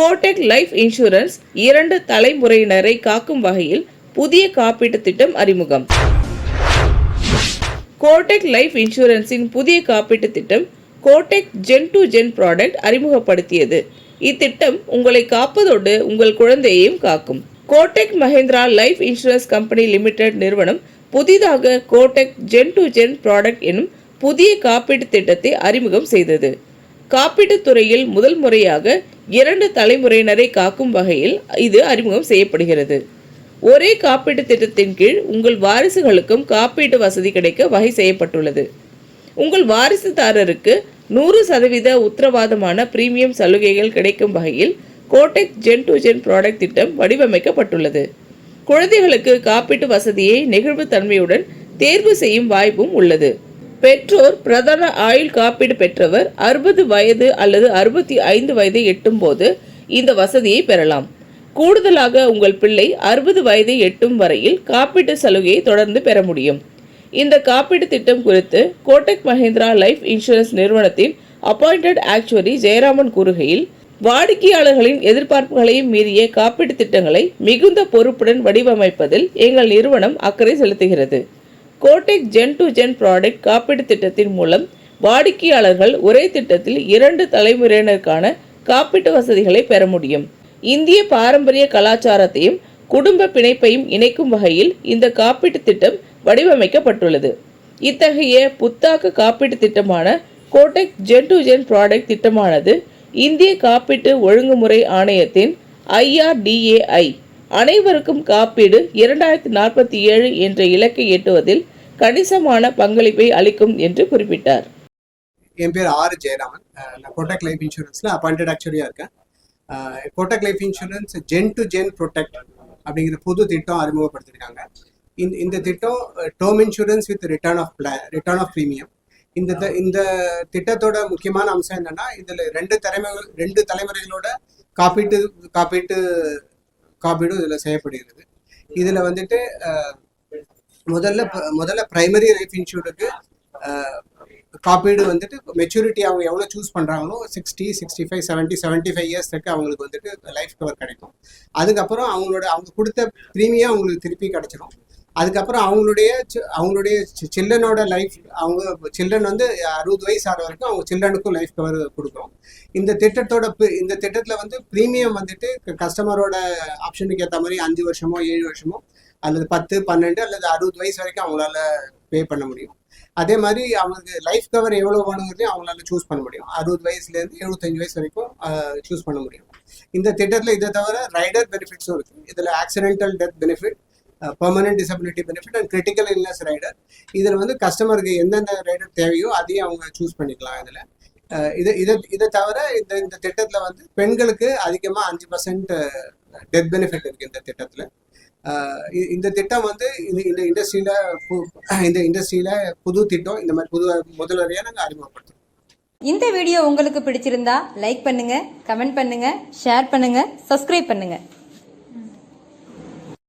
Codec life insurance இரண்டு தலைமுறையினரை காக்கும் வகையில் புதிய காப்பீட்டு திட்டம் அறிமுகம். கோடெக் லைஃப் இன்சூரன்ஸின் புதிய காப்பீட்டு திட்டம் Kotak gen to gen product அறிமுகப்படுத்தியது. இத்திட்டம் உங்களை காப்பதோடு உங்கள் குழந்தையையும் காக்கும். Kotak Mahindra life insurance company limited நிறுவனம் புதிதாக Kotak gen to gen product எனும் புதிய காப்பீட்டு திட்டத்தை அறிமுகம் செய்தது. காப்பீட்டுத் துறையில் முதல் முறையாக இரண்டு தலைமுறையினரை காக்கும் வகையில் இது அறிமுகம் செய்யப்படுகிறது. ஒரே காப்பீட்டு திட்டத்தின் கீழ் உங்கள் வாரிசுகளுக்கும் காப்பீட்டு வசதி கிடைக்க வகை செய்யப்பட்டுள்ளது. உங்கள் வாரிசுதாரருக்கு நூறு சதவீத உத்தரவாதமான பிரீமியம் சலுகைகள் கிடைக்கும் வகையில் Kotak gen to gen product திட்டம் வடிவமைக்கப்பட்டுள்ளது. குழந்தைகளுக்கு காப்பீட்டு வசதியை நெகிழ்வுத்தன்மையுடன் தேர்வு செய்யும் வாய்ப்பும் உள்ளது. பெற்றோர் பிரதான ஆயுள் காப்பீடு பெற்றவர் அறுபது வயது அல்லது அறுபத்தி ஐந்து வயதை எட்டும் போது இந்த வசதியை பெறலாம். கூடுதலாக உங்கள் பிள்ளை அறுபது வயதை எட்டும் வரையில் காப்பீட்டு சலுகையை தொடர்ந்து பெற முடியும். இந்த காப்பீட்டு திட்டம் குறித்து கோட்டக் மஹிந்திரா லைஃப் இன்சூரன்ஸ் நிறுவனத்தின் அப்பாயிண்டட் ஆக்சுவரி ஜெயராமன் கூறுகையில் வாடிக்கையாளர்களின் எதிர்பார்ப்புகளையும் மீறிய காப்பீட்டு திட்டங்களை மிகுந்த பொறுப்புடன் வடிவமைப்பதில் எங்கள் நிறுவனம் அக்கறை செலுத்துகிறது. Kotak gen to gen product காப்பீட்டு திட்டத்தின் மூலம் வாடிக்கையாளர்கள் ஒரே திட்டத்தில் இரண்டு தலைமுறையினருக்கான காப்பீட்டு வசதிகளை பெற முடியும். இந்திய பாரம்பரிய கலாச்சாரத்தையும் குடும்ப பிணைப்பையும் இணைக்கும் வகையில் இந்த காப்பீட்டு திட்டம் வடிவமைக்கப்பட்டுள்ளது. இத்தகைய புத்தாக்க காப்பீட்டு திட்டமான Kotak gen to gen product திட்டமானது இந்திய காப்பீட்டு ஒழுங்குமுறை ஆணையத்தின் ஐஆர்டிஏஐ அனைவருக்கும் காப்பீடு இரண்டாயிரத்தி நாற்பத்தி ஏழு என்ற இலக்கை எட்டுவதில் கணிசமான பங்களிப்பை அளிக்கும் என்று குறிப்பிட்டார். என் பேர் ஆர் ஜெயராமன். நான் கோட்டக் லைஃப் இன்சூரன்ஸில் அப்பாயிண்டட் ஆக்சுவலியாக இருக்கேன். Kotak life insurance gen to gen protect அப்படிங்கிற புது திட்டம் அறிமுகப்படுத்திருக்காங்க. இந்த இந்த திட்டம் term insurance with return of plan return of premium இந்த த- இந்த திட்டத்தோட முக்கியமான அம்சம் என்னன்னா இதில் ரெண்டு தலைமுறை ரெண்டு தலைமுறைகளோட காப்பீட்டு காப்பீட்டு காப்பீடும் இதில் செய்யப்படுகிறது. இதில் வந்துட்டு முதல்ல முதல்ல பிரைமரி லைஃப் இன்சூருக்கு காப்பீடு வந்துட்டு மெச்சூரிட்டி அவங்க எவ்வளோ சூஸ் பண்ணுறாங்களோ sixty sixty five seventy seventy five years இருக்கு அவங்களுக்கு வந்துட்டு லைஃப் கவர் கிடைக்கும். அதுக்கப்புறம் அவங்களோட அவங்க கொடுத்த ப்ரீமியம் அவங்களுக்கு திருப்பி கிடைச்சிரும். அதுக்கப்புறம் அவங்களுடைய அவங்களுடைய சில்ட்ரனோட லைஃப் அவங்க சில்ட்ரன் வந்து அறுபது வயசு ஆகிற வரைக்கும் அவங்க சில்ட்ரனுக்கும் லைஃப் கவர் கொடுக்குறோம் இந்த திட்டத்தோட பி- இந்த திட்டத்தில் வந்து ப்ரீமியம் வந்துட்டு கஸ்டமரோட ஆப்ஷனுக்கு ஏற்ற மாதிரி அஞ்சு வருஷமோ ஏழு வருஷமோ அல்லது பத்து பன்னெண்டு அல்லது அறுபது வயசு வரைக்கும் அவங்களால பே பண்ண முடியும். அதே மாதிரி அவங்களுக்கு லைஃப் கவர் எவ்வளோ வேணுங்கிறதையும் அவங்களால சூஸ் பண்ண முடியும். அறுபது வயசுலேருந்து எழுபத்தஞ்சு வயசு வரைக்கும் சூஸ் பண்ண முடியும். இந்த திட்டத்தில் இதை தவிர ரைடர் பெனிஃபிட்ஸும் இருக்குது இதில் accidental death benefit permanent disability benefit and critical illness rider இதில் வந்து கஸ்டமருக்கு எந்தெந்த ரைடர் தேவையோ அதையும் அவங்க சூஸ் பண்ணிக்கலாம் இதில். இது இதை இதை தவிர இந்த இந்த திட்டத்தில் வந்து பெண்களுக்கு அதிகமாக அஞ்சு பர்சன்ட் டெத் பெனிஃபிட் இருக்குது இந்த திட்டத்தில். இந்த திட்டம் வந்து இந்த இந்த இண்டஸ்ட்ரியில் இந்த இண்டஸ்ட்ரியில் புது திட்டம் இந்த மாதிரி புது முதல்வரையாக நாங்கள் அறிமுகப்படுத்துறோம். இந்த வீடியோ உங்களுக்கு பிடிச்சிருந்தா லைக் பண்ணுங்க கமெண்ட் பண்ணுங்க ஷேர் பண்ணுங்க சப்ஸ்கிரைப் பண்ணுங்க.